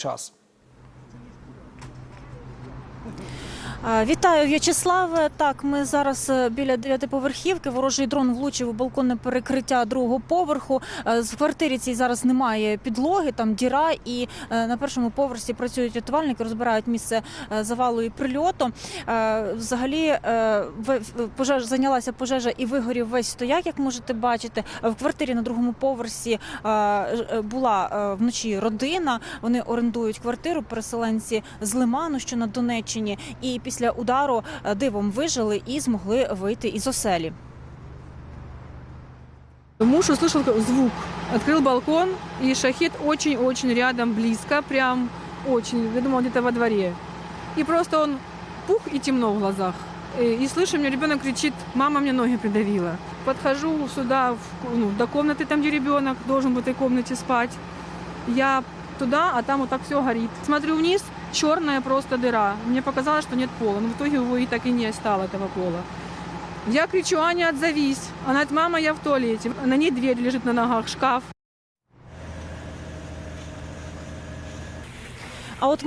час. Вітаю, В'ячеславе. Так, ми зараз е, біля дев'ятиповерхівки. Ворожий дрон влучив у балконне перекриття другого поверху. Е, В квартирі цій зараз немає підлоги, там діра, і е, на першому поверсі працюють рятувальники, розбирають місце е, завалу і прильоту. Е, Взагалі е, пожеж зайнялася пожежа і вигорів весь стояк, як можете бачити. Е, В квартирі на другому поверсі е, е, була е, вночі родина. Вони орендують квартиру, переселенці з Лиману, що на Донеччині, і після удару е, дивом вижили і змогли вийти із оселі. Муж услышал звук, открыл балкон, и шахет очень-очень рядом, близко, прям очень, я думала, где-то во дворе. И просто он пух и темно в глазах. Э, И слышу, мне ребенок кричит, мама мне ноги придавила. Подхожу сюда, в, ну, до комнаты, там, где ребенок должен в этой комнате спать. Я туда, а там вот так все горит. Смотрю вниз, черная просто дыра. Мне показалось, что нет пола, но в итоге его и так и не стало, этого пола. Я кричу, Аня, отзовись. Она говорит, мама, я в туалете. На ней дверь лежит на ногах, шкаф. А от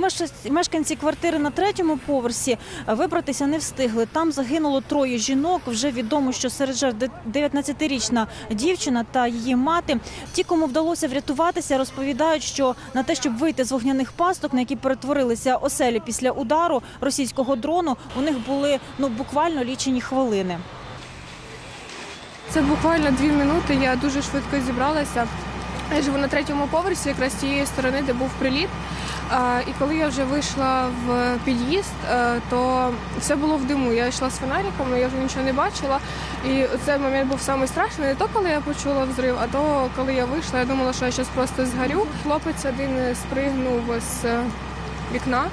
мешканці- квартири на третьому поверсі е, вибратися не встигли. Там загинуло троє жінок. Вже відомо, що серед жертв де- 19-річна дівчина та її мати. Ті, кому вдалося врятуватися, розповідають, що на те, щоб вийти з вогняних пасток, на які перетворилися оселі після удару російського дрону, у них були ну буквально лічені хвилини. Це буквально дві минути. Я дуже швидко зібралася. Я живу на третьому поверсі, якраз з тієї сторони, де був приліт. І коли я вже вийшла в під'їзд, е, то все було в диму. Я йшла з фонариком, я вже нічого не бачила. І цей момент був самий страшний. Не то, коли я почула взрив, а то коли я вийшла, я думала, що я зараз просто згорю. Хлопець один спригнув з вікна.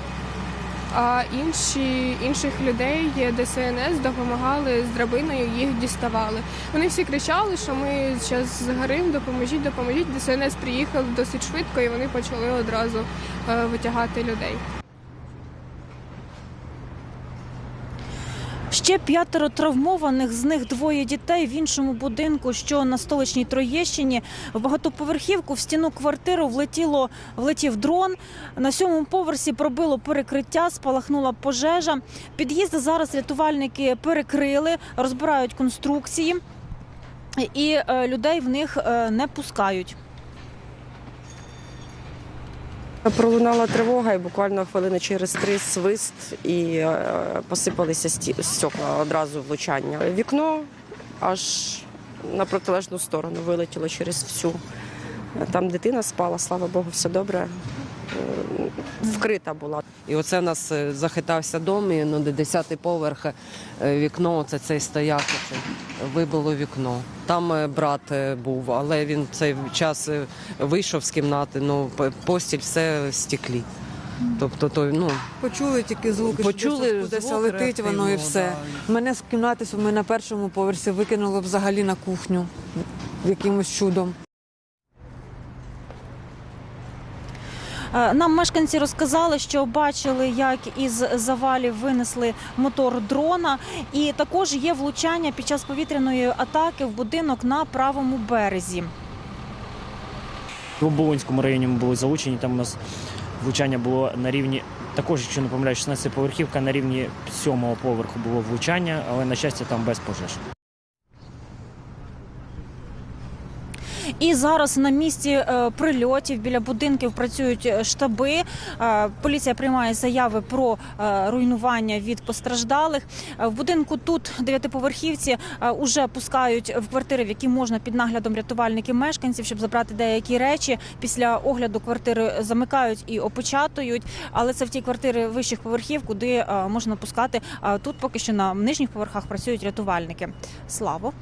А інші інших людей ДСНС допомагали з драбиною, їх діставали. Вони всі кричали, що ми зараз згорим, допоможіть, допоможіть. ДСНС приїхав досить швидко і вони почали одразу е, витягати людей. Ще п'ятеро травмованих, з них двоє дітей в іншому будинку, що на столичній Троєщині. В багатоповерхівку в стіну квартиру влетіло влетів дрон. На сьомому поверсі пробило перекриття, спалахнула пожежа. Під'їзди зараз рятувальники перекрили, розбирають конструкції, і е, людей в них е, не пускають. Пролунала тривога, і буквально хвилини через три свист і е, посипалися стекла одразу влучання. Вікно аж на протилежну сторону вилетіло через всю. Там дитина спала, слава Богу, все добре. Вкрита була. І оце в нас е, захитався дом, і ну, де 10-й поверх е, вікно, оце цей стояк, оце, вибило вікно. Там е, брат був, але він в цей час вийшов з кімнати, ну, постіль все в стеклі. Тобто, то, ну, Почули тільки звуки, Почули що десь звук летить воно і все. Мене з кімнати ми на першому поверсі викинули взагалі на кухню якимось чудом. Нам мешканці розказали, що бачили, як із завалів винесли мотор дрона, і також є влучання під час повітряної атаки в будинок на правому березі. В Оболонському районі ми були залучені. Там у нас влучання було на рівні, також, якщо не помиляюсь, 16 поверхівка на рівні 7 поверху було влучання, але на щастя там без пожеж. І зараз на місці е, прильотів біля будинків працюють е, штаби. Е, Поліція приймає заяви про руйнування від постраждалих. В будинку тут дев'ятиповерхівці е, уже пускають в квартири, в які можна під наглядом рятувальників мешканців, щоб забрати деякі речі. Після огляду квартири замикають і опечатують. Але це в ті квартири вищих поверхів, куди можна пускати. Тут поки що на нижніх поверхах працюють рятувальники. Славо.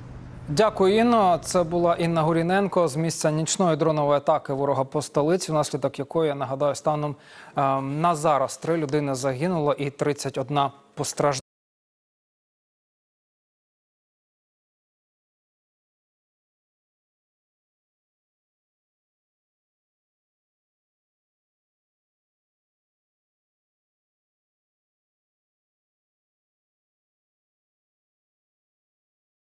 Дякую, Інно. Це була Інна Гуріненко з місця нічної дронової атаки ворога по столиці, внаслідок якої я нагадаю, станом е, на зараз три людини загинуло і 31 постраждала.